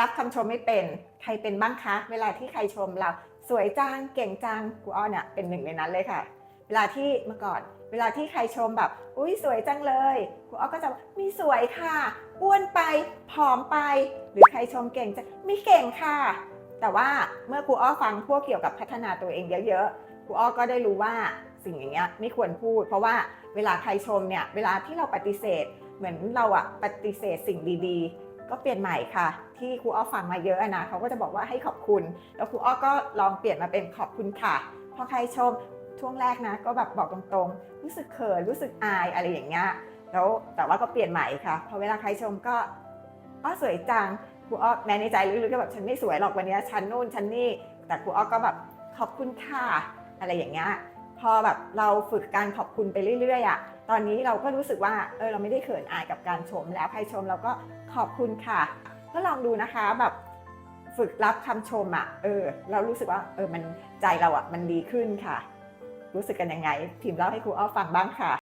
รับคำชมไม่เป็น ใครเป็นบ้างคะ เวลาที่ใครชมเรา สวยจัง เก่งจังครูอ้อเนี่ยเป็นหนึ่งในนั้นเลยค่ะ เวลาที่เมื่อก่อน เวลาที่ใครชมแบบ อุ้ยสวยจังเลยครูอ้อก็จะบอกมีสวยค่ะ อ้วนไป ผอมไป หรือใครชมเก่งจังไม่เก่งค่ะ แต่ว่าเมื่อครูอ้อฟังพวกเกี่ยวกับพัฒนาตัวเองเยอะๆครูอ้อก็ได้รู้ว่าสิ่งอย่างเงี้ยไม่ควรพูด เพราะว่าเวลาใครชมเนี่ย เวลาที่เราปฏิเสธ เหมือนเราอะปฏิเสธสิ่งดีๆ ก็เปลี่ยนใหม่ค่ะ ที่ครูอ้อฟังมาเยอะนะเขาก็จะบอกว่าให้ขอบคุณ แล้วครูอ้อก็ลองเปลี่ยนมาเป็นขอบคุณค่ะพอใครชมช่วงแรกนะ ก็แบบบอกตรงๆ รู้สึกเขินรู้สึกอายอะไรอย่างเงี้ยแล้วแต่ว่าก็เปลี่ยนใหม่ค่ะพอเวลาใครชมก็อ้อสวยจังครูอ้อแม้ในใจลึกๆก็แบบฉันไม่สวยหรอกวันนี้ฉันนู่นฉันนี่แต่ครูอ้อก็แบบขอบคุณค่ะอะไรอย่างเงี้ย พอแบบเราฝึกการขอบคุณไปเรื่อยๆอะตอนนี้เราก็รู้สึกว่าเออเราไม่ได้เขินอายกับการชม แล้วใครชมเราก็ขอบคุณค่ะ ก็ลองดูนะคะแบบฝึกรับคำชมอะ่ะเออเรารู้สึกว่าเออมันใจเราอะ่ะมันดีขึ้นค่ะ รู้สึกกันยังไงพิมพ์เล่าให้ครูอ้อฟังบ้างค่ะ